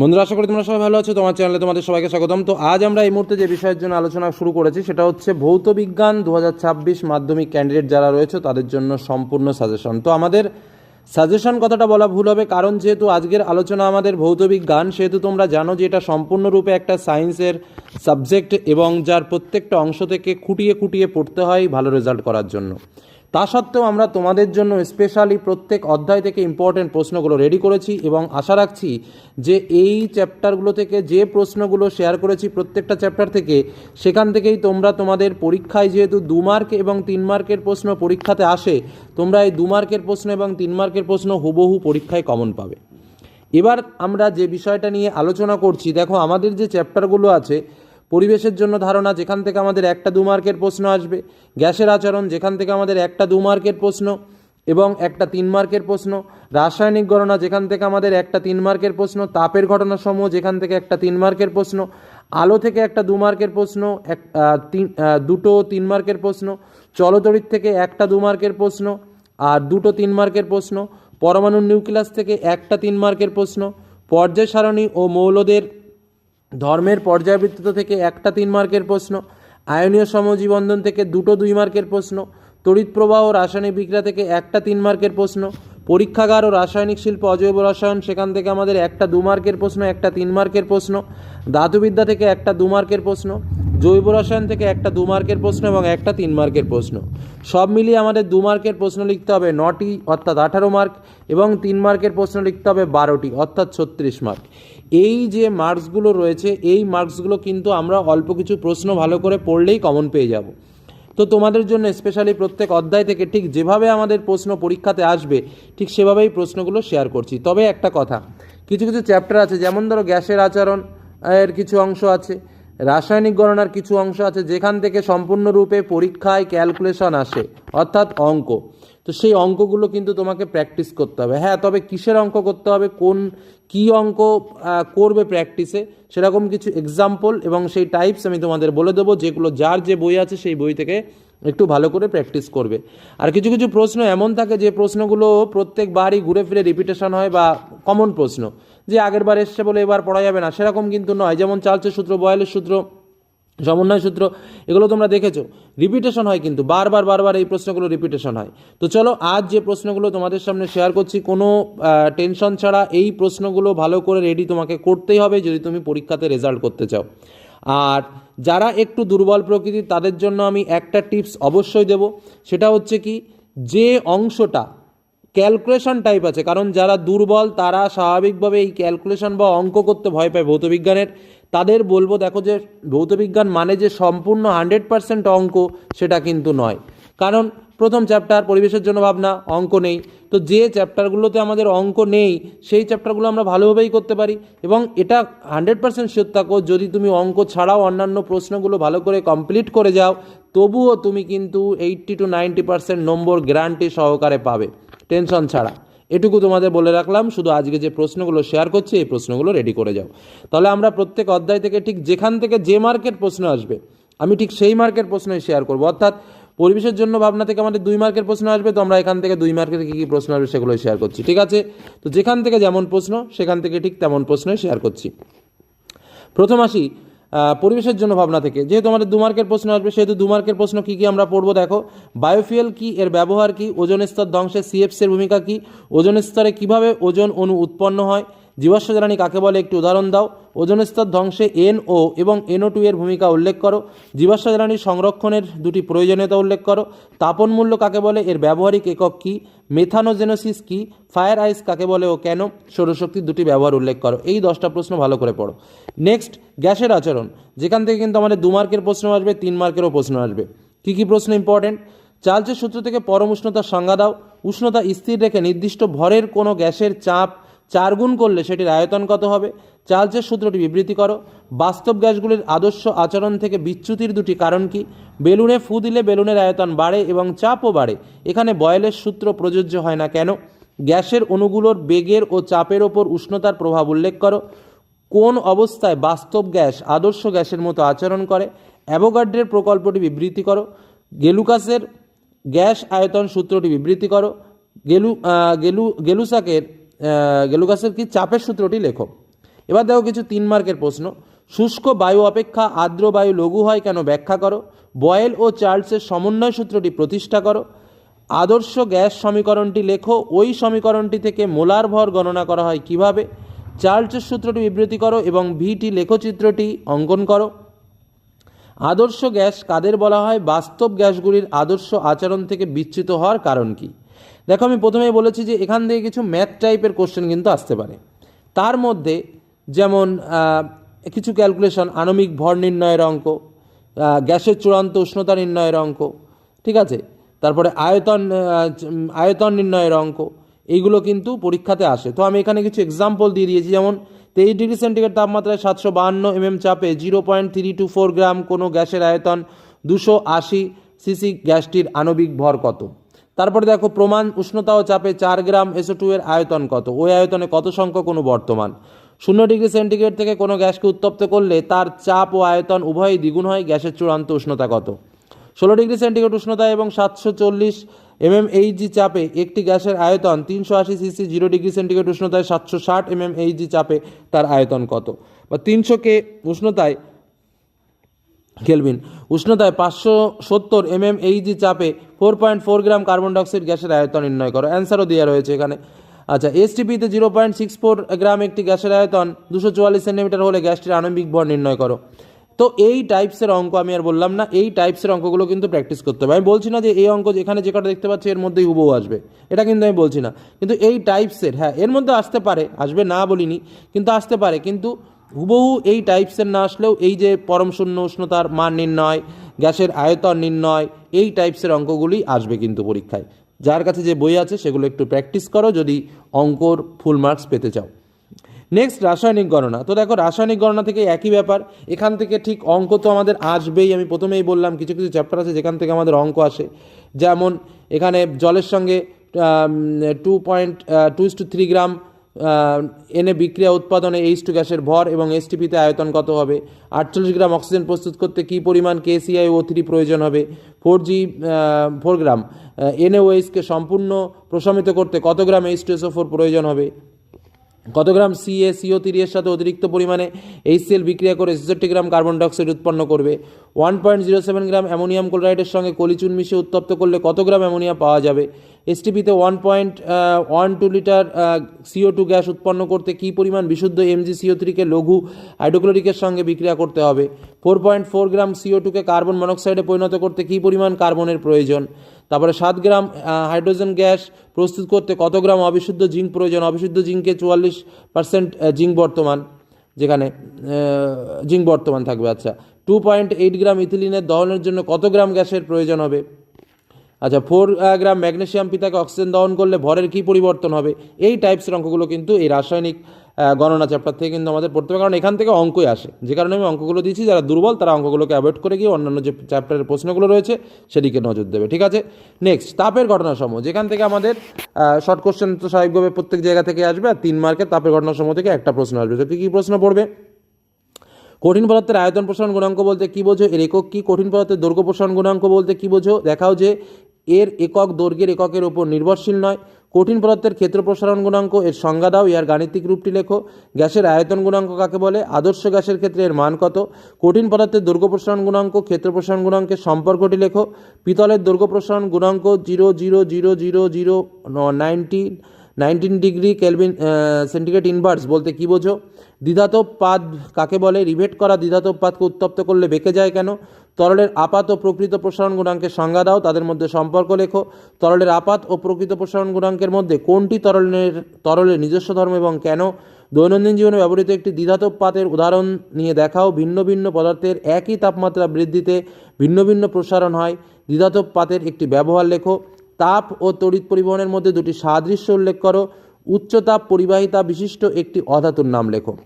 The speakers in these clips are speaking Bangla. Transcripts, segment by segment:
বন্ধুরা, আশা করি তোমরা সবাই ভালো আছো। তোমার চ্যানেলে তোমাদের সবাইকে স্বাগতম। তো আজ আমরা এই মুহূর্তে যে বিষয়ের জন্য আলোচনা শুরু করেছি, সেটা হচ্ছে ভৌত বিজ্ঞান দু হাজার ছাব্বিশ মাধ্যমিক ক্যান্ডিডেট যারা রয়েছে, তাদের জন্য সম্পূর্ণ সাজেশন তো আমাদের সাজেশন কথাটা বলা ভুল হবে, কারণ যেহেতু আজকের আলোচনা আমাদের ভৌত বিজ্ঞান, সেহেতু তোমরা জানো যে এটা সম্পূর্ণরূপে একটা সায়েন্সের সাবজেক্ট এবং যার প্রত্যেকটা অংশ থেকে খুঁটিয়ে খুঁটিয়ে পড়তে হয় ভালো রেজাল্ট করার জন্য। তা সত্ত্বেও আমরা তোমাদের জন্য স্পেশালি প্রত্যেক অধ্যায় থেকে ইম্পর্টেন্ট প্রশ্নগুলো রেডি করেছি এবং আশা রাখছি যে এই চ্যাপ্টারগুলো থেকে যে প্রশ্নগুলো শেয়ার করেছি প্রত্যেকটা চ্যাপ্টার থেকে, সেখান থেকেই তোমরা তোমাদের পরীক্ষায় যেহেতু দু মার্ক এবং তিন মার্কের প্রশ্ন পরীক্ষাতে আসে, তোমরা এই দু মার্কের প্রশ্ন এবং তিন মার্কের প্রশ্ন হুবহু পরীক্ষায় কমন পাবে। এবার আমরা যে বিষয়টা নিয়ে আলোচনা করছি, দেখো আমাদের যে চ্যাপ্টারগুলো আছে পরিবেশের জন্য ধারণা, যেখান থেকে আমাদের একটা দু মার্কের প্রশ্ন আসবে, গ্যাসের আচরণ, যেখান থেকে আমাদের একটা দু মার্কের প্রশ্ন এবং একটা তিন মার্কের প্রশ্ন, রাসায়নিক গণনা, যেখান থেকে আমাদের একটা তিন মার্কের প্রশ্ন, তাপের ঘটনাসমূহ, যেখান থেকে একটা তিন মার্কের প্রশ্ন, আলো থেকে একটা দু মার্কের প্রশ্ন, এক তিন দুটো তিন মার্কের প্রশ্ন চলতরিৎ থেকে একটা দু মার্কের প্রশ্ন, আর দুটো তিন মার্কের প্রশ্ন, পরমাণু নিউক্লিয়াস থেকে একটা তিন মার্কের প্রশ্ন পর্যায় সারণী ও মৌলদের ধর্মের পর্যায়বৃত্ত থেকে একটা তিন মার্কের প্রশ্ন, আয়নীয় সমজীবন্ধন থেকে দুটো দুই মার্কের প্রশ্ন, তড়িৎ প্রবাহ ও রাসায়নিক বিক্রিয়া থেকে একটা তিন মার্কের প্রশ্ন, পরীক্ষাগার ও রাসায়নিক শিল্প, অজৈব রসায়ন, সেখান থেকে আমাদের একটা দু মার্কের প্রশ্ন, একটা তিন মার্কের প্রশ্ন, ধাতুবিদ্যা থেকে একটা দু মার্কের প্রশ্ন, জৈব রসায়ন থেকে একটা দু মার্কের প্রশ্ন এবং একটা তিন মার্কের প্রশ্ন। সব মিলিয়ে আমাদের দু মার্কের প্রশ্ন লিখতে হবে নটি, অর্থাৎ আঠারো মার্ক এবং তিন মার্কের প্রশ্ন লিখতে হবে বারোটি, অর্থাৎ ছত্রিশ মার্ক। এই যে মার্কসগুলো রয়েছে, এই মার্কসগুলো কিন্তু আমরা অল্প কিছু প্রশ্ন ভালো করে পড়লেই কমন পেয়ে যাব। তো তোমাদের জন্য স্পেশালি প্রত্যেক অধ্যায় থেকে ঠিক যেভাবে আমাদের প্রশ্ন পরীক্ষাতে আসবে, ঠিক সেভাবেই প্রশ্নগুলো শেয়ার করছি। তবে একটা কথা, কিছু কিছু চ্যাপ্টার আছে, যেমন ধরো গ্যাসের আচরণ, এর কিছু অংশ আছে, রাসায়নিক গণনার কিছু অংশ আছে, যেখান থেকে সম্পূর্ণরূপে পরীক্ষায় ক্যালকুলেশন আসে, অর্থাৎ অঙ্ক। তো সেই অঙ্কগুলো কিন্তু তোমাকে প্র্যাকটিস করতে হবে। হ্যাঁ তবে কিসের অঙ্ক করতে হবে? কোন, কি অঙ্ক করবে প্র্যাকটিসে সেরকম কিছু এক্সাম্পল এবং সেই টাইপস আমি তোমাদের বলে দেবো, যেগুলো যার যে বই আছে সেই বই থেকে একটু ভালো করে প্র্যাকটিস করবে। আর কিছু কিছু প্রশ্ন এমন থাকে যে প্রশ্নগুলো প্রত্যেকবারই ঘুরে ফিরে রিপিটেশন হয় বা কমন প্রশ্ন। যে আগের বার এসছে বলে এবার পড়া যাবে না, সেরকম কিন্তু নয়। যেমন চালচের সূত্র, বয়ালের সূত্র সমন্বয় সূত্র, এগুলো তোমরা দেখেছ। রিপিটেশন হয় কিন্তু, বারবার বারবার এই প্রশ্নগুলো রিপিটেশন হয়। তো চলো, আজ যে প্রশ্নগুলো তোমাদের সামনে শেয়ার করছি, কোনো টেনশন ছাড়া এই প্রশ্নগুলো ভালো করে রেডি তোমাকে করতেই হবে যদি তুমি পরীক্ষাতে রেজাল্ট করতে চাও। আর যারা একটু দুর্বল প্রকৃতির, তাদের জন্য আমি একটা টিপস অবশ্যই দেব। সেটা হচ্ছে কি, যে অংশটা ক্যালকুলেশন টাইপ আছে, কারণ যারা দুর্বল, তারা স্বাভাবিকভাবে এই ক্যালকুলেশন বা অঙ্ক করতে ভয় পায় ভৌতবিজ্ঞানের। তাদের বলব, দেখো যে ভৌতবিজ্ঞান মানে যে সম্পূর্ণ হান্ড্রেড পার্সেন্ট অঙ্ক, সেটা কিন্তু নয়। কারণ প্রথম চ্যাপ্টার পরিবেশের জন্য ভাবনা, অঙ্ক নেই। তো যে চ্যাপ্টারগুলোতে আমাদের অঙ্ক নেই, সেই চ্যাপ্টারগুলো আমরা ভালোভাবেই করতে পারি। এবং এটা হান্ড্রেড পার্সেন্ট শিওর থাকো, যদি তুমি অঙ্ক ছাড়াও অন্যান্য প্রশ্নগুলো ভালো করে কমপ্লিট করে যাও, তবুও তুমি কিন্তু এইট্টি টু নাইনটি পার্সেন্ট নম্বর গ্যারান্টি সহকারে পাবে। টেনশন ছাড়া। এটুকু তোমাদের বলে রাখলাম, শুধু আজকে যে প্রশ্নগুলো শেয়ার করছি, এই প্রশ্নগুলো রেডি করে যাও। তাহলে আমরা প্রত্যেক অধ্যায় থেকে ঠিক যেখান থেকে যে মার্কের প্রশ্ন আসবে, আমি ঠিক সেই মার্কের প্রশ্নই শেয়ার করব। অর্থাৎ পরিবেশের জন্য ভাবনা থেকে আমাদের দুই মার্কের প্রশ্ন আসবে, তো আমরা এখান থেকে দুই মার্কের কী কী প্রশ্ন আসবে সেগুলো শেয়ার করছি, ঠিক আছে? তো যেখান থেকে যেমন প্রশ্ন, সেখান থেকে ঠিক তেমন প্রশ্নই শেয়ার করছি। প্রথম আসি পরিবেশের জন্য ভাবনা থেকে। যেহেতু আমাদের দুমার্কের প্রশ্ন আসবে, সেহেতু দুমার্কের প্রশ্ন কী কী আমরা পড়ব দেখো। বায়োফিয়েল কি, এর ব্যবহার কি, ওজন স্তর ধ্বংসের সিএফসের ভূমিকা কি, ওজন স্তরে কীভাবে ওজন অণু উৎপন্ন হয় জীবাশ্ম জ্বালানি কাকে বলে একটি উদাহরণ দাও। ওজন স্তর ধ্বংসে এনও এবং এনও টু এর ভূমিকা উল্লেখ করো। জীবাশ্ম জ্বালানি সংরক্ষণের দুটি প্রয়োজনীয়তা উল্লেখ করো। তাপন মূল্য কাকে বলে? এর ব্যবহারিক একক কি? মেথানোজেনোসিস কি? ফায়ার আইস কাকে বলে ও কেন? সৌরশক্তির দুটি ব্যবহার উল্লেখ করো। এই দশটা প্রশ্ন ভালো করে পড়ো। নেক্সট, গ্যাসের আচরণ। যেখান থেকে কিন্তু আমাদের দু মার্কের প্রশ্ন আসবে, তিন মার্কেরও প্রশ্ন আসবে। কী কী প্রশ্ন ইম্পর্টেন্ট চার্লসের সূত্র থেকে পরম উষ্ণতার সংজ্ঞা দাও। উষ্ণতা স্থির রেখে নির্দিষ্ট ভরের কোনো গ্যাসের চাপ চার গুণ করলে সেটির আয়তন কত হবে? চার্লসের সূত্রটি বিবৃতি করো। বাস্তব গ্যাসগুলির আদর্শ আচরণ থেকে বিচ্যুতির দুটি কারণ কি? বেলুনে ফু দিলে বেলুনের আয়তন বাড়ে এবং চাপও বাড়ে। এখানে বয়েলের সূত্র প্রযোজ্য হয় না কেন? গ্যাসের অণুগুলোর বেগের ও চাপের ওপর উষ্ণতার প্রভাব উল্লেখ করো। কোন অবস্থায় বাস্তব গ্যাস আদর্শ গ্যাসের মতো আচরণ করে? অ্যাভোগাড্রের প্রকল্পটি বিবৃতি করো। গেলুকাসের গ্যাস আয়তন সূত্রটি বিবৃতি করো। গেলু গেলু গেলুসাকের গেলুকাসের কি চাপের সূত্রটি লেখো। এবার দেখো কিছু তিন মার্কের প্রশ্ন। শুষ্ক বায়ু অপেক্ষা আর্দ্র বায়ু লঘু হয় কেন ব্যাখ্যা করো। বয়েল ও চার্লসের সমন্বয় সূত্রটি প্রতিষ্ঠা করো। আদর্শ গ্যাস সমীকরণটি লেখো। ওই সমীকরণটি থেকে মোলার ভর গণনা করা হয় কীভাবে? চার্লসের সূত্রটি বিবৃতি করো এবং ভিটি লেখচিত্রটি অঙ্কন করো। আদর্শ গ্যাস কাদের বলা হয়? বাস্তব গ্যাসগুলির আদর্শ আচরণ থেকে বিচ্যুত হওয়ার কারণ কি? দেখো, আমি প্রথমেই বলেছি যে এখান থেকে কিছু ম্যাথ টাইপের কোশ্চেন কিন্তু আসতে পারে। তার মধ্যে যেমন কিছু ক্যালকুলেশন আণবিক ভর নির্ণয়ের অঙ্ক গ্যাসের চূড়ান্ত উষ্ণতা নির্ণয়ের অঙ্ক, ঠিক আছে? তারপরে আয়তন আয়তন নির্ণয়ের অঙ্ক, এইগুলো কিন্তু পরীক্ষাতে আসে। তো আমি এখানে কিছু এক্সাম্পল দিয়ে দিয়েছি। যেমন, তেইশ ডিগ্রি সেন্টিগ্রেড তাপমাত্রায় সাতশো বাহান্ন এমএম চাপে zero point three two four gram কোনো গ্যাসের আয়তন দুশো আশি সিসি গ্যাসটির আণবিক ভর কত? তারপরে দেখো প্রমাণ, উষ্ণতা ও চাপে চার গ্রাম এসো টু এর আয়তন কত? ওই আয়তনে কত সংখ্যক কোনো বর্তমান? শূন্য ডিগ্রি সেন্টিগ্রেড থেকে কোনো গ্যাসকে উত্তপ্ত করলে তার চাপ ও আয়তন উভয়ই দ্বিগুণ হয়, গ্যাসের চূড়ান্ত উষ্ণতা কত? ষোলো ডিগ্রি সেন্টিগ্রেড উষ্ণতা এবং সাতশো চল্লিশ এমএম এইচজি চাপে একটি গ্যাসের আয়তন তিনশো আশি সিসি জিরো ডিগ্রি সেন্টিগ্রেড উষ্ণতায় সাতশো ষাট এমএম এইচজি চাপে তার আয়তন কত? বা তিনশো কে উষ্ণতায় কেলভিন। উষ্ণতায় পাঁচশো সত্তর এমএম এইচজি চাপে four point four gram carbon dioxide গ্যাসের আয়তন নির্ণয় করো। অ্যান্সারও দেওয়া রয়েছে এখানে। আচ্ছা এসটিপিতে zero point six four gram একটি গ্যাসের আয়তন দুশো চুয়াল্লিশ সেন্টিমিটার হলে গ্যাসটির আণবিক ভর নির্ণয় করো। তো এই টাইপসের অঙ্ক আমি আর বললাম না, এই টাইপসের অঙ্কগুলো কিন্তু প্র্যাকটিস করতে হবে। আমি বলছি না যে এই অঙ্ক যেখানে যে কটা দেখতে পাচ্ছি এর মধ্যেই হুবহু আসবে, এটা কিন্তু আমি বলছি না। কিন্তু এই টাইপসের হ্যাঁ এর মধ্যে আসতে পারে, আসবে না বলিনি, কিন্তু আসতে পারে। কিন্তু হুবহু এই টাইপসের না আসলেও এই যে পরম শূন্য উষ্ণতার মান নির্ণয়, গ্যাসের আয়তন নির্ণয়, এই টাইপসের অঙ্কগুলি আসবে কিন্তু পরীক্ষায়। যার কাছে যে বই আছে সেগুলো একটু প্র্যাকটিস করো যদি অঙ্কর ফুল মার্কস পেতে চাও। নেক্সট রাসায়নিক গণনা। তো দেখো, রাসায়নিক গণনা থেকে একই ব্যাপার। এখান থেকে ঠিক অঙ্ক তো আমাদের আসবেই। আমি প্রথমেই বললাম, কিছু কিছু চ্যাপ্টার আছে যেখান থেকে আমাদের অঙ্ক আসে। যেমন এখানে জলের সঙ্গে two point two two three gram এনে বিক্রিয়া উৎপাদনে এইচ টু গ্যাসের ভর এবং এসটিপিতে আয়তন কত হবে? আটচল্লিশ গ্রাম অক্সিজেন প্রস্তুত করতে কী পরিমাণ কেসিআই ও থ্রি প্রয়োজন হবে? ফোর জি ফোর গ্রাম এনএওএইচকে সম্পূর্ণ প্রশমিত করতে কত gram H two SO four প্রয়োজন হবে? কত গ্রাম সিএ সিও তিরিশের সাথে অতিরিক্ত পরিমাণে এইচসিএল বিক্রিয়া করে ছেষট্টি গ্রাম কার্বন ডাইঅক্সাইড উৎপন্ন করবে? One point zero seven gram ammonium ক্লোরাইডের সঙ্গে কলিচুন মিশিয়ে উত্তপ্ত করলে কত গ্রাম অ্যামোনিয়া পাওয়া যাবে? এসটিপিতে one point one two litre CO two gas উৎপন্ন করতে কী পরিমাণ বিশুদ্ধ এমজি সিও থ্রিকে লঘু হাইড্রোক্লোরিকের সঙ্গে বিক্রিয়া করতে হবে? Four point four gram CO টুকে কার্বন মনোক্সাইডে পরিণত করতে কী পরিমাণ কার্বনের প্রয়োজন? তারপরে সাত গ্রাম হাইড্রোজেন গ্যাস প্রস্তুত করতে কত গ্রাম অবিশুদ্ধ জিঙ্ক প্রয়োজন? অবিশুদ্ধ জিঙ্কে চুয়াল্লিশ পার্সেন্ট জিঙ্ক বর্তমান, যেখানে জিঙ্ক বর্তমান থাকবে আচ্ছা। টু পয়েন্ট এইট গ্রাম ইথিলিনের দহনের জন্য কত গ্রাম গ্যাসের প্রয়োজন হবে? আচ্ছা ফোর গ্রাম ম্যাগনেশিয়াম পিতাকে অক্সিজেন দহন করলে ভরের কী পরিবর্তন হবে? এই টাইপসের অঙ্কগুলো কিন্তু এই রাসায়নিক গণনা চ্যাপ্টার থেকে কিন্তু আমাদের পড়তে হবে। কারণ এখান থেকে অঙ্কই আসে। যে কারণে আমি অঙ্কগুলো দিয়েছি, যারা দুর্বল তারা অঙ্কগুলোকে অ্যাভয়েড করে গিয়ে অন্যান্য যে চ্যাপ্টারের প্রশ্নগুলো রয়েছে, সেদিকে নজর দেবে। ঠিক আছে? নেক্সট তাপের ঘটনাসমূহ। যেখান থেকে আমাদের শর্ট কোশ্চেন তো স্বাভাবিকভাবে প্রত্যেক জায়গা থেকে আসবে, আর তিন মার্কের তাপের ঘটনাসমূহ থেকে একটা প্রশ্ন আসবে। তো কী কী প্রশ্ন পড়বে? কঠিন পদার্থের আয়তন প্রসারণ গুণাঙ্ক বলতে কী বোঝো? এর একক কী? কঠিন পদার্থের দৈর্ঘ্য প্রসারণ গুণাঙ্ক বলতে কী বোঝো? দেখাও যে এর একক দৈর্ঘ্যের এককের উপর নির্ভরশীল নয়। কঠিন পদার্থের ক্ষেত্র প্রসারণ গুণাঙ্ক, এর সংজ্ঞা দাও ইয়ার গাণিতিক রূপটি লেখো। গ্যাসের আয়তন গুণাঙ্ক কাকে বলে? আদর্শ গ্যাসের ক্ষেত্রে এর মান কত? কঠিন পদার্থের দৈর্ঘ্য প্রসারণ গুণাঙ্ক, ক্ষেত্র প্রসারণ গুণাঙ্কের সম্পর্কটি লেখো। পিতলের দৈর্ঘ্য প্রসারণ গুণাঙ্ক zero zero zero zero zero nineteen nineteen degree kelvin centigrade inverse বলতে কী বোঝো? দ্বিধাতব পাদ কাকে বলে? রিভেট করা দ্বিধাতব পাদকে উত্তপ্ত করলে বেঁকে যায় কেন? তরলের আপাত ও প্রকৃত প্রসারণ গুণাঙ্কের সংজ্ঞা দাও, তাদের মধ্যে সম্পর্ক লেখো। তরলের আপাত ও প্রকৃত প্রসারণ গুণাঙ্কের মধ্যে কোনটি তরলের তরলের নিজস্ব ধর্ম এবং কেন? দৈনন্দিন জীবনে ব্যবহৃত একটি দ্বিধাতব পাতের উদাহরণ নিয়ে দেখাও। ভিন্ন ভিন্ন পদার্থের একই তাপমাত্রা বৃদ্ধিতে ভিন্ন ভিন্ন প্রসারণ হয়। দ্বিধাতব পাতের একটি ব্যবহার লেখো। তাপ ও তড়িৎ পরিবহনের মধ্যে দুটি সাদৃশ্য উল্লেখ করো। উচ্চতাপ পরিবাহিতা বিশিষ্ট একটি অধাতুর নাম লেখো।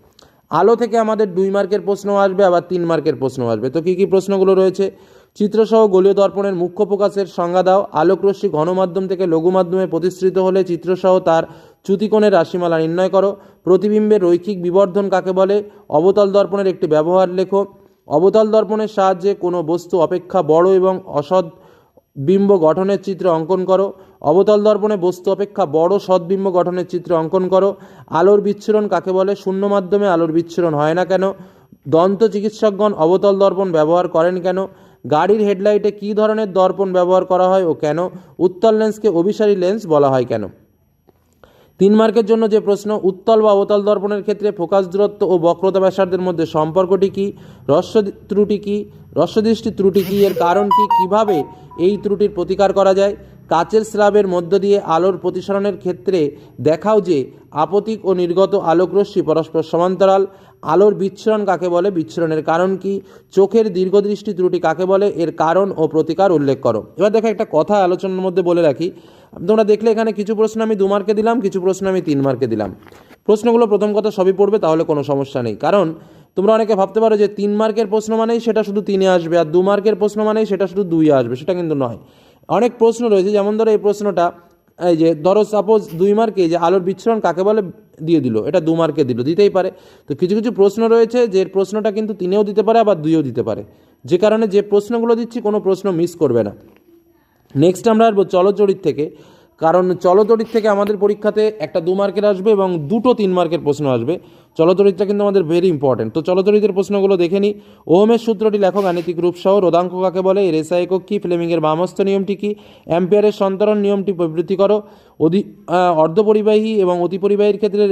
আলো থেকে আমাদের দুই মার্কের প্রশ্ন আসবে, আবার তিন মার্কের প্রশ্ন আসবে। তো কী কী প্রশ্নগুলো রয়েছে? চিত্রসহ গলীয় দর্পণের মুখ্য প্রকাশের সংজ্ঞা দাও। আলোকরশ্মি ঘনমাধ্যম থেকে লঘু মাধ্যমে প্রতিষ্ঠিত হলে চিত্রসহ তার চ্যুতিকোণের রাশিমালা নির্ণয় করো। প্রতিবিম্বের রৈখিক বিবর্ধন কাকে বলে? অবতল দর্পণের একটি ব্যবহার লেখো। অবতল দর্পণের সাহায্যে কোনো বস্তু অপেক্ষা বড় এবং অসৎ বিম্ব গঠনের চিত্র অঙ্কন করো। অবতল দর্পণে বস্তু অপেক্ষা বড় সদ্বিম্ব গঠনের চিত্র অঙ্কন করো। আলোর বিচ্ছুরণ কাকে বলে? শূন্য মাধ্যমে আলোর বিচ্ছুরণ হয় না কেন? দন্ত চিকিৎসকগণ অবতল দর্পণ ব্যবহার করেন কেন? গাড়ির হেডলাইটে কী ধরনের দর্পণ ব্যবহার করা হয় ও কেন? উত্তল লেন্সকে অভিসারী লেন্স বলা হয় কেন? তিন মার্কের জন্য যে প্রশ্ন, উত্তল বা অবতল দর্পণের ক্ষেত্রে ফোকাস দূরত্ব ও বক্রতা ব্যাসার্ধের মধ্যে সম্পর্কটি কী? রস্য ত্রুটি কী? রস্যদৃষ্টি ত্রুটি কী? এর কারণ কী? কীভাবে এই ত্রুটির প্রতিকার করা যায়? কাচের স্ল্যাবের মধ্য দিয়ে আলোর প্রতিসরণের ক্ষেত্রে দেখাও যে আপতিক ও নির্গত আলোকরশ্মি পরস্পর সমান্তরাল। আলোর বিচ্ছরণ কাকে বলে? বিচ্ছুরণের কারণ কি? চোখের দীর্ঘদৃষ্টি ত্রুটি কাকে বলে? এর কারণ ও প্রতিকার উল্লেখ করো। এবার দেখো একটা কথা আলোচনার মধ্যে বলে রাখি। তোমরা দেখলে এখানে কিছু প্রশ্ন আমি দু মার্কে দিলাম, কিছু প্রশ্ন আমি তিন মার্কে দিলাম। প্রশ্নগুলো প্রথম কথা সবই পড়বে, তাহলে কোনো সমস্যা নেই। কারণ তোমরা অনেকে ভাবতে পারো যে তিন মার্কের প্রশ্ন মানেই সেটা শুধু তিনে আসবে, আর দু মার্কের প্রশ্ন মানেই সেটা শুধু দুই আসবে, সেটা কিন্তু নয়। অনেক প্রশ্ন রয়েছে, যেমন ধরো এই প্রশ্নটা, এই যে, ধরো সাপোজ দুই মার্কে যে আলোর বিচ্ছুরণ কাকে বলে দিয়ে দিল, এটা দু মার্কে দিল, দিতেই পারে। তো কিছু কিছু প্রশ্ন রয়েছে, যে প্রশ্নটা কিন্তু তিনেও দিতে পারে, আবার দুইও দিতে পারে। যে কারণে যে প্রশ্নগুলো দিচ্ছি, কোনো প্রশ্ন মিস করবে না। নেক্সট আমরা আসব চলচরিত থেকে। কারণ চলচরিত থেকে আমাদের পরীক্ষাতে একটা দু মার্কের আসবে এবং দুটো তিন মার্কের প্রশ্ন আসবে। চলচরিতটা কিন্তু আমাদের ভেরি ইম্পর্টেন্ট তো চলচরিতের প্রশ্নগুলো দেখে নিই ওহমের সূত্রটি লেখো গাণিতিক রূপসহ। রোদাঙ্ক কাকে বলে? এসআই একক কী? ফ্লেমিংয়ের বামস্ত নিয়মটি কী? অ্যাম্পিয়ারের সন্তরণ নিয়মটি প্রবৃত্তি করো। অধি অর্ধপরিবাহী এবং অতিপরিবাহীর ক্ষেত্রে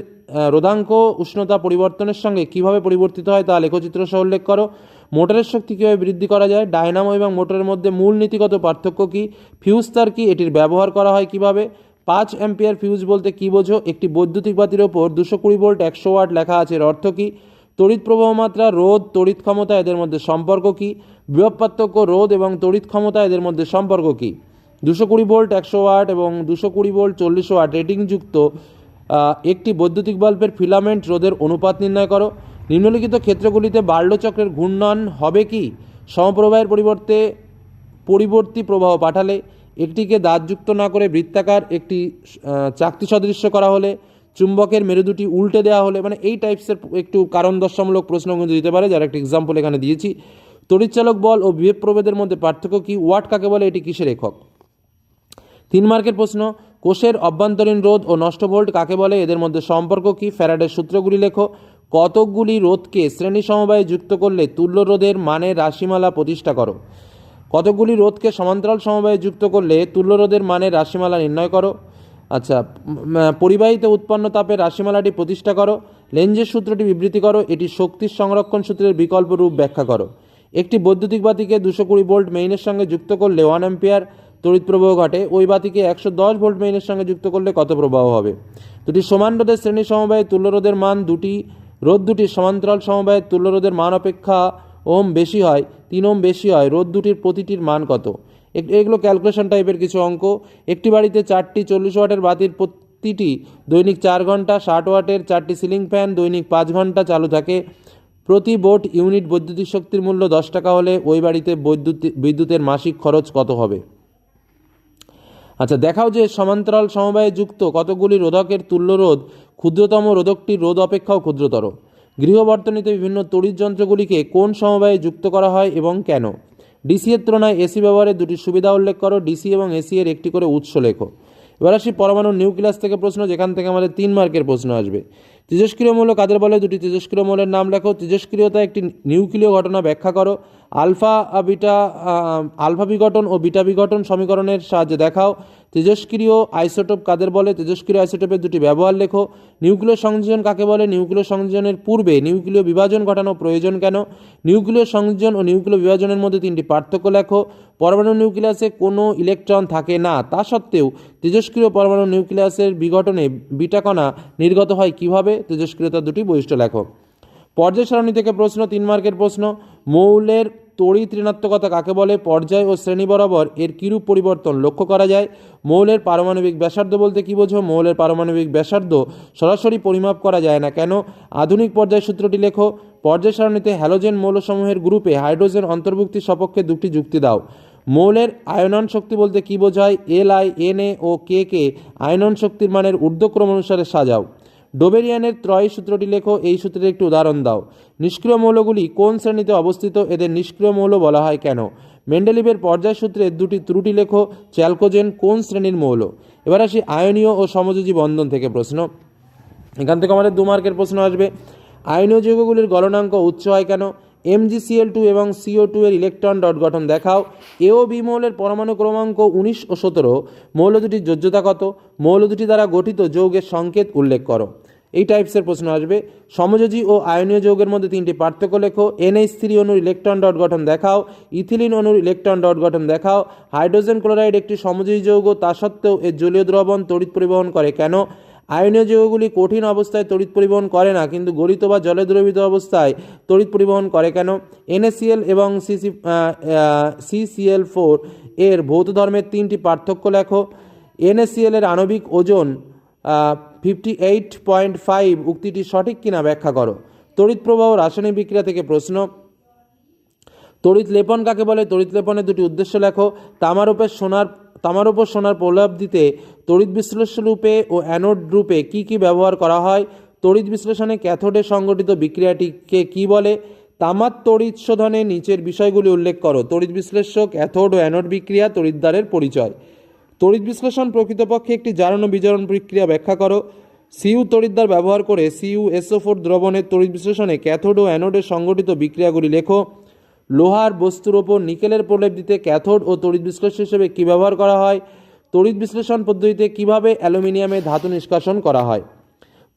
রোদাঙ্ক উষ্ণতা পরিবর্তনের সঙ্গে কীভাবে পরিবর্তিত হয় তা লেখচিত্র সহ উল্লেখ করো। মোটরের শক্তি কীভাবে বৃদ্ধি করা যায়, ডায়নামো এবং মোটরের মধ্যে মূল নীতিগত পার্থক্য কী, ফিউজ তার কি, এটির ব্যবহার করা হয় কীভাবে, পাঁচ অ্যাম্পিয়ার ফিউজ বলতে কী বোঝো, একটি বৈদ্যুতিক বাতির ওপর দুশো কুড়ি ভোল্ট একশো ওয়াট লেখা আছে এর অর্থ কী, তড়িৎ প্রবাহ মাত্রা, রোধ, তড়িৎ ক্ষমতা এদের মধ্যে সম্পর্ক কী, বিভব পার্থক্য, রোধ এবং তড়িৎ ক্ষমতা এদের মধ্যে সম্পর্ক কী, দুশো কুড়ি ভোল্ট একশো ওয়াট এবং দুশো কুড়ি ভোল্ট চল্লিশ ওয়াট রেটিংযুক্ত একটি বৈদ্যুতিক বাল্বের ফিলামেন্ট রোধের অনুপাত নির্ণয় করো নিম্নলিখিত ক্ষেত্রগুলিতে বার্লো-চক্রের ঘূর্ণন হবে কি? সমপ্রবাহের পরিবর্তে পরিবর্তী প্রবাহ পাঠালে একটিকে দাঁতযুক্ত না করে বৃত্তাকার একটি চাকতি সদৃশ্য করা হলে চুম্বকের মেরু দুটি উল্টে দেওয়া হলে মানে এই টাইপসের একটু কারণ দর্শামূলক প্রশ্ন কিন্তু দিতে পারে, যার একটা এক্সাম্পল এখানে দিয়েছি। তড়িৎচালক বল ও বিভেদ প্রভেদের মধ্যে পার্থক্য কি? ওয়াট কাকে বলে? এটি কিসের একক? তিন মার্কের প্রশ্ন, কোষের অভ্যন্তরীণ রোধ ও নষ্ট ভোল্ট কাকে বলে? এদের মধ্যে সম্পর্ক কি? ফ্যারাডের সূত্রগুলি লেখো। কতকগুলি রোধকে শ্রেণি সমবায়ে যুক্ত করলে তুল্য রোধের মানের রাশিমালা প্রতিষ্ঠা করো? কতকগুলি রোধকে সমান্তরাল সমবায়ে যুক্ত করলে তুল্য রোধের মানের রাশিমালা নির্ণয় করো? আচ্ছা পরিবাহিত উৎপন্ন তাপের রাশিমালাটি প্রতিষ্ঠা করো লেঞ্জের সূত্রটি বিবৃতি করো, এটি শক্তির সংরক্ষণ সূত্রের বিকল্প রূপ ব্যাখ্যা করো। একটি বৈদ্যুতিক বাতিকে দুশো কুড়ি ভোল্ট মেইনের সঙ্গে যুক্ত করলে ওয়ান অ্যাম্পিয়ার তড়িৎ প্রবাহ ঘটে, ওই বাতিকে একশো দশ ভোল্ট মেইনের সঙ্গে যুক্ত করলে কত প্রবাহ হবে? দুটি সমান রোধের শ্রেণি সমবায়ে তুল্য রোধের মান দুটি রোধ দুটির সমান্তরাল সমবায়ে তুল্য রোধের মান অপেক্ষা ওম বেশি হয়, তিন ওম বেশি হয়, রোদ দুটির প্রতিটির মান কত? এগুলো ক্যালকুলেশন টাইপের কিছু অঙ্ক। একটি বাড়িতে চারটি চল্লিশ ওয়াটের বাতির প্রতিটি দৈনিক চার ঘণ্টা, ষাট ওয়াটের চারটি সিলিং ফ্যান দৈনিক পাঁচ ঘণ্টা চালু থাকে। প্রতি বোট ইউনিট বৈদ্যুতিক শক্তির মূল্য দশ টাকা হলে ওই বাড়িতে বৈদ্যুতিক বিদ্যুতের মাসিক খরচ কত হবে? আচ্ছা দেখাও যে সমান্তরাল সমবায়ে যুক্ত কতগুলি রোধকের তুল্য রোধ ক্ষুদ্রতম রোধকটির রোধ অপেক্ষাও ক্ষুদ্রতর। গৃহবর্তনীতে বিভিন্ন তড়িৎ যন্ত্রগুলিকে কোন সমবায়ে যুক্ত করা হয় এবং কেন? ডিসি এর তুলনায় এসি ব্যবহারের দুটি সুবিধা উল্লেখ করো, ডিসি এবং এসি এর একটি করে উৎস লেখো। এবার আসি পরমাণু নিউক্লিয়াস থেকে প্রশ্ন, যেখান থেকে আমাদের তিন মার্কের প্রশ্ন আসবে। তেজস্ক্রিয় মৌল কাদের বলে দুটি তেজস্ক্রিয় মৌলের নাম লেখো? তেজস্ক্রিয়তা একটি নিউক্লিয় ঘটনা ব্যাখ্যা করো। আলফা বিটা আলফা বিঘটন ও বিটা বিঘটন সমীকরণের সাহায্যে দেখাও। তেজস্ক্রিয় আইসোটোপ কাদের বলে? তেজস্ক্রিয় আইসোটোপের দুটি ব্যবহার লেখো। নিউক্লিয় সংযোজন কাকে বলে? নিউক্লিয় সংযোজনের পূর্বে নিউক্লিয় বিভাজন ঘটানো প্রয়োজন কেন? নিউক্লিয় সংযোজন ও নিউক্লিয় বিভাজনের মধ্যে তিনটি পার্থক্য লেখো। পরমাণু নিউক্লিয়াসে কোনো ইলেকট্রন থাকে না। তা সত্ত্বেও তেজস্ক্রিয় পরমাণু নিউক্লিয়াসের বিঘটনে বিটা কণা নির্গত হয় কীভাবে? তেজস্ক্রিয়তার দুটি বৈশিষ্ট্য লেখো। পর্যায় সারণী থেকে প্রশ্ন, তিন মার্কের প্রশ্ন। মৌলের তড়িৎ ঋণাত্মকতা কাকে বলে? পর্যায় ও শ্রেণি বরাবর এর কিরূপ পরিবর্তন লক্ষ্য করা যায়? মৌলের পারমাণবিক ব্যাসার্ধ বলতে কী বোঝো? মৌলের পারমাণবিক ব্যাসার্ধ সরাসরি পরিমাপ করা যায় না কেন? আধুনিক পর্যায় সূত্রটি লেখো। পর্যায় সারণীতে হ্যালোজেন মৌলসমূহের গ্রুপে হাইড্রোজেন অন্তর্ভুক্তির সপক্ষে দুটি যুক্তি দাও। মৌলের আয়নন শক্তি বলতে কী বোঝায়? এল আই এন এ ও কে কে আয়নন শক্তির মানের ঊর্ধ্বক্রম অনুসারে সাজাও। ডোবেরিয়ানের ত্রয় সূত্রটি লেখো, এই সূত্রের একটি উদাহরণ দাও। নিষ্ক্রিয় মৌলগুলি কোন শ্রেণীতে অবস্থিত, এদের নিষ্ক্রিয় মৌল বলা হয় কেন? মেন্ডেলিভের পর্যায় সূত্রে দুটি ত্রুটি লেখো, চ্যালকোজেন কোন শ্রেণির মৌল? এবার আসি আয়নীয় ও সমযোজী বন্ধন থেকে প্রশ্ন। এখান থেকে আমাদের দু মার্কের প্রশ্ন আসবে। আয়নীয় যৌগগুলির গলনাঙ্ক উচ্চ হয় কেন? এমজিসিএল টু এবং সিও টু এর ইলেকট্রন ডট গঠন দেখাও। এ ও বি মৌলের পরমাণু ক্রমাঙ্ক উনিশ ও সতেরো। মৌল দুটির যোজ্যতা কত? মৌল দুটি দ্বারা গঠিত যৌগের সংকেত উল্লেখ করো। এই টাইপসের প্রশ্ন আসবে। সমযোজী ও আয়নীয় যৌগের মধ্যে তিনটি পার্থক্য লেখো। এনএইচ থ্রি অনুর ইলেকট্রন ডট গঠন দেখাও। ইথিলিন অনুর ইলেকট্রন ডট গঠন দেখাও। হাইড্রোজেন ক্লোরাইড একটি সমযোজী যৌগ, তা সত্ত্বেও এর জলীয় দ্রবণ, তড়িৎ পরিবহন করে কেন? আয়নীয় যৌগগুলি কঠিন অবস্থায় তড়িৎ পরিবহন করে না, কিন্তু গলিত বা জলে দ্রবীত অবস্থায় তড়িৎ পরিবহন করে কেন? এনএসিএল এবং সিসি সিসিএল ফোর এর ভৌত ধর্মের তিনটি পার্থক্য লেখো। এনএসিএল এর আণবিক ওজন ফিফটি এইট পয়েন্ট ফাইভ উক্তিটি সঠিক কিনা ব্যাখ্যা করো। তড়িৎ প্রবাহ রাসায়নিক বিক্রিয়া থেকে প্রশ্ন। তড়িৎ লেপন কাকে বলে? তড়িৎ লেপনের দুটি উদ্দেশ্য লেখো। তামার সোনার, তামার উপর সোনার প্রলাপ দিতে তড়িৎ বিশ্লেষণ রূপে ও অ্যানোড রূপে কি কি ব্যবহার করা হয়? তড়িৎ বিশ্লেষণে ক্যাথোডে সংগঠিত বিক্রিয়াটিকে কি বলে? তামার তড়িৎ শোধনে নিচের বিষয়গুলি উল্লেখ করো। তড়িৎ বিশ্লেষক, ক্যাথোড ও অ্যানোড বিক্রিয়া, তড়িৎদ্বারের পরিচয়। তড়িৎ বিশ্লেষণ প্রকৃতপক্ষে একটি জারণ বিজারণ প্রক্রিয়া ব্যাখ্যা করো। সিইউ তড়িৎদ্বার ব্যবহার করে সিইউ এসও ফোর দ্রবণের তড়িৎ বিশ্লেষণে ক্যাথোড ও অ্যানোডের সংগঠিত বিক্রিয়াগুলি লেখো। লোহার বস্তুর ওপর নিকেলের প্রলেপ দিতে ক্যাথোড ও তড়িৎ বিশ্লেষণ হিসেবে কী ব্যবহার করা হয়? তড়িৎ বিশ্লেষণ পদ্ধতিতে কীভাবে অ্যালুমিনিয়ামে ধাতু নিষ্কাশন করা হয়?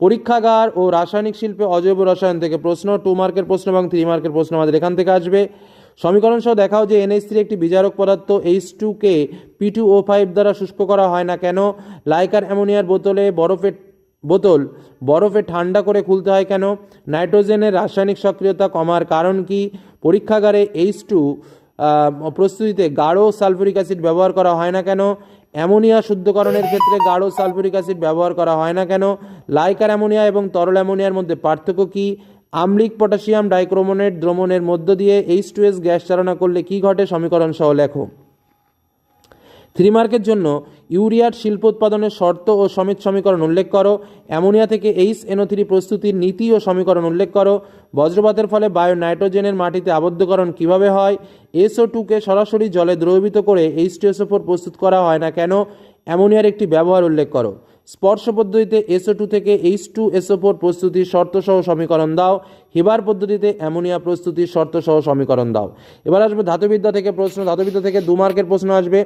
পরীক্ষাগার ও রাসায়নিক শিল্পে অজৈব রসায়ন থেকে প্রশ্ন টু মার্কের প্রশ্ন এবং থ্রি মার্কের প্রশ্ন আমাদের এখান থেকে আসবে। সমীকরণ সহ দেখাও যে এনএইচ থ্রি একটি বিজারক পদার্থ এইচ টু কে পি টু ও ফাইভ দ্বারা শুষ্ক করা হয় না কেন? লাইকার অ্যামোনিয়ার বোতলে বরফের বোতল বরফে ঠান্ডা করে খুলতে হয় কেন? নাইট্রোজেনের রাসায়নিক সক্রিয়তা কমার কারণ কি? পরীক্ষাগারে এইচ টু প্রস্তুতিতে গাঢ় সালফুরিক অ্যাসিড ব্যবহার করা হয় না কেন? অ্যামোনিয়া শুদ্ধকরণের ক্ষেত্রে গাঢ় সালফুরিক অ্যাসিড ব্যবহার করা হয় না কেন? লাইকার অ্যামোনিয়া এবং তরল অ্যামোনিয়ার মধ্যে পার্থক্য কী? আমলিক পটাশিয়াম ডাইক্রোমোনেট দ্রমণের মধ্য দিয়ে এইচ টু এস গ্যাস চালনা করলে কী ঘটে? সমীকরণ সহ লেখো। থ্রি মার্কের জন্য ইউরিয়ার শিল্প উৎপাদনের শর্ত ও সমেত সমীকরণ উল্লেখ করো। অ্যামোনিয়া থেকে এইচ এনও থ্রি প্রস্তুতির নীতি ও সমীকরণ উল্লেখ করো। বজ্রপাতের ফলে বায়ো নাইট্রোজেনের মাটিতে আবদ্ধকরণ কীভাবে হয়? এসও টুকে সরাসরি জলে দ্রবীভূত করে এইচ টু এসও ফোর প্রস্তুত করা হয় না কেন? অ্যামোনিয়ার একটি ব্যবহার উল্লেখ করো। স্পর্শ পদ্ধতিতে এসও টু থেকে এইচ টু এসও ফোর প্রস্তুতির শর্তসহ সমীকরণ দাও। হিবার পদ্ধতিতে অ্যামোনিয়া প্রস্তুতির শর্তসহ সমীকরণ দাও। এবার আসবে ধাতুবিদ্যা থেকে প্রশ্ন। ধাতুবিদ্যা থেকে দু মার্কের প্রশ্ন আসবে।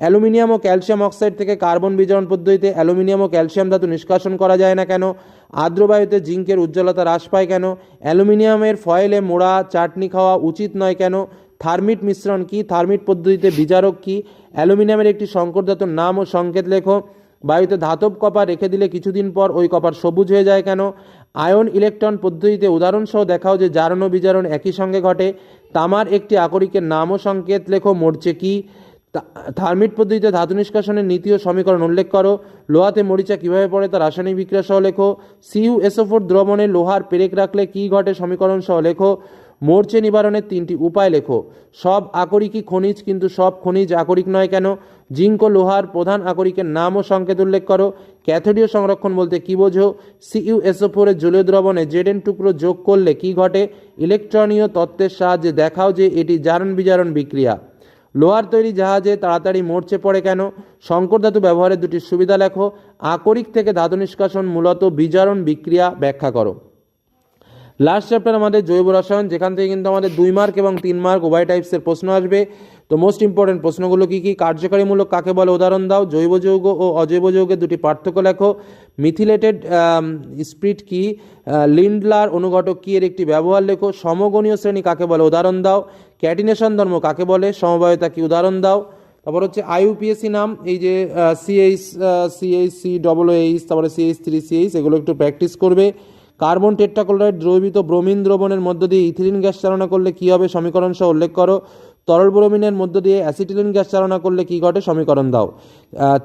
অ্যালুমিনিয়াম ও ক্যালসিয়াম অক্সাইড থেকে কার্বন বিজারণ পদ্ধতিতে অ্যালুমিনিয়াম ও ক্যালসিয়াম ধাতু নিষ্কাশন করা যায় না কেন? আর্দ্রবায়ুতে জিঙ্কের উজ্জ্বলতা হ্রাস পায় কেন? অ্যালুমিনিয়ামের ফয়েলে মোড়া, চাটনি খাওয়া উচিত নয় কেন? থার্মিট মিশ্রণ কি? থার্মিট পদ্ধতিতে বিজারক কি? অ্যালুমিনিয়ামের একটি সংকর ধাতুর নাম ও সংকেত লেখো। বায়ুতে ধাতব কপার রেখে দিলে কিছুদিন পর ওই কপার সবুজ হয়ে যায় কেন? আয়ন ইলেকট্রন পদ্ধতিতে উদাহরণসহ দেখাও যে জারণ ও বিজারণ একই সঙ্গে ঘটে। তামার একটি আকরিকের নাম ও সংকেত লেখো, মরছে কি? থার্মিট পদ্ধতিতে ধাতু নিষ্কাশনের নীতি ও সমীকরণ উল্লেখ করো। লোহাতে মরিচা কীভাবে পড়ে তা রাসায়নিক বিক্রিয়া সহ লেখো। সিইউ এসোফোর দ্রবণে লোহার পেরেক রাখলে কী ঘটে সমীকরণ সহ লেখো। মোর্চে নিবারণের তিনটি উপায় লেখো। সব আকরিকই খনিজ, কিন্তু সব খনিজ আকরিক নয় কেন? জিঙ্ক লোহার প্রধান আকরিকের নাম ও সংকেত উল্লেখ করো। ক্যাথোডীয় সংরক্ষণ বলতে কী বোঝো? সিইউ এসোফোরের জলীয় দ্রবণে জেডেন টুকরো যোগ করলে কী ঘটে? ইলেকট্রনীয় তত্ত্বের সাহায্যে দেখাও যে এটি জারণ বিজারণ বিক্রিয়া। লোহার তৈরি জাহাজে তাড়াতাড়ি মরচে পড়ে কেন? শঙ্কর ধাতু ব্যবহারের দুটি সুবিধা লেখো। আকরিক থেকে ধাতু নিষ্কাশন মূলত বিজারণ বিক্রিয়া ব্যাখ্যা করো। লাস্ট চ্যাপ্টার আমাদের জৈব রসায়ন, যেখান থেকে কিন্তু আমাদের দুই মার্ক এবং তিন মার্ক উভয় টাইপসের প্রশ্ন আসবে। তো মোস্ট ইম্পর্টেন্ট প্রশ্নগুলো কী কী? কার্যকারীমূলক কাকে বলে? উদাহরণ দাও। জৈব যৌগ ও অজৈব যৌগের দুটি পার্থক্য লেখো। মিথিলেটেড স্প্রিট কি? লিন্ডলার অনুঘটক কি এর একটি ব্যবহার লেখো? সমগণীয় শ্রেণি কাকে বলে? উদাহরণ দাও। ক্যাটিনেশন ধর্ম কাকে বলে? সমবায়তা কি? উদাহরণ দাও। তারপর হচ্ছে আইইউপিএসসি নাম, এই যে CH CH C double H তারপরে সিএইচ থ্রি সিএইচ এগুলো একটু প্র্যাকটিস করবে। কার্বন টেট্রাক্লোরাইড দ্রবীভূত ব্রোমিন দ্রবণের মধ্য দিয়ে ইথিলিন গ্যাস চালনা করলে কী হবে? সমীকরণ সহ উল্লেখ করো। তরল ব্রোমিনের মধ্য দিয়ে অ্যাসিটিলিন গ্যাস চালনা করলে কী ঘটে? সমীকরণ দাও।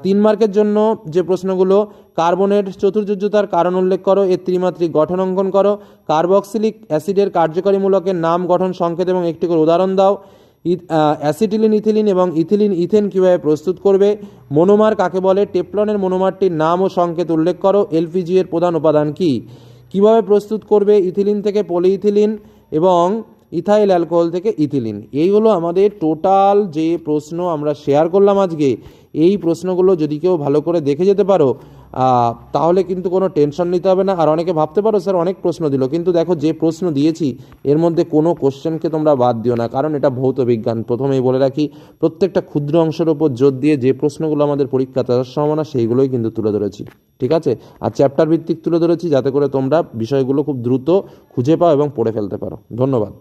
তিন মার্কের জন্য যে প্রশ্নগুলো, কার্বনের চতুর্যোজ্যতার কারণ উল্লেখ করো, এর ত্রিমাত্রিক গঠন অঙ্কন করো, কার্বক্সিলিক অ্যাসিডের কার্যকারী মূলকের নাম, গঠন, সংকেত এবং একটি করে উদাহরণ দাও। অ্যাসিটিলিন, ইথিলিন এবং ইথিলিন, ইথেন কীভাবে প্রস্তুত করবে? মনোমার কাকে বলে? টেপলনের মনোমারটির নাম ও সংকেত উল্লেখ করো। এলপিজি এর প্রধান উপাদান কি? কীভাবে প্রস্তুত করবে ইথিলিন থেকে পলিইথিলিন এবং ইথাইল অ্যালকোহল থেকে ইথিলিন। এই হলো আমাদের টোটাল যে প্রশ্ন আমরা শেয়ার করলাম আজকে, এই প্রশ্নগুলো যদি কেউ ভালো করে দেখে যেতে পারো তাহলে কিন্তু কোনো টেনশন নিতে হবে না। আর অনেকে ভাবতে পারো, স্যার, অনেক প্রশ্ন দিল। কিন্তু দেখো, যে প্রশ্ন দিয়েছি, এর মধ্যে কোনো কোশ্চেনকে তোমরা বাদ দিও না, কারণ এটা ভৌত বিজ্ঞান। প্রথমেই বলে রাখি, প্রত্যেকটা ক্ষুদ্র অংশের ওপর জোর দিয়ে যে প্রশ্নগুলো আমাদের পরীক্ষা আসার সম্ভাবনা, সেইগুলোই কিন্তু তুলে ধরেছি। ঠিক আছে? আর চ্যাপ্টার ভিত্তিক তুলে ধরেছি, যাতে করে তোমরা বিষয়গুলো খুব দ্রুত খুঁজে পাও এবং পড়ে ফেলতে পারো। ধন্যবাদ।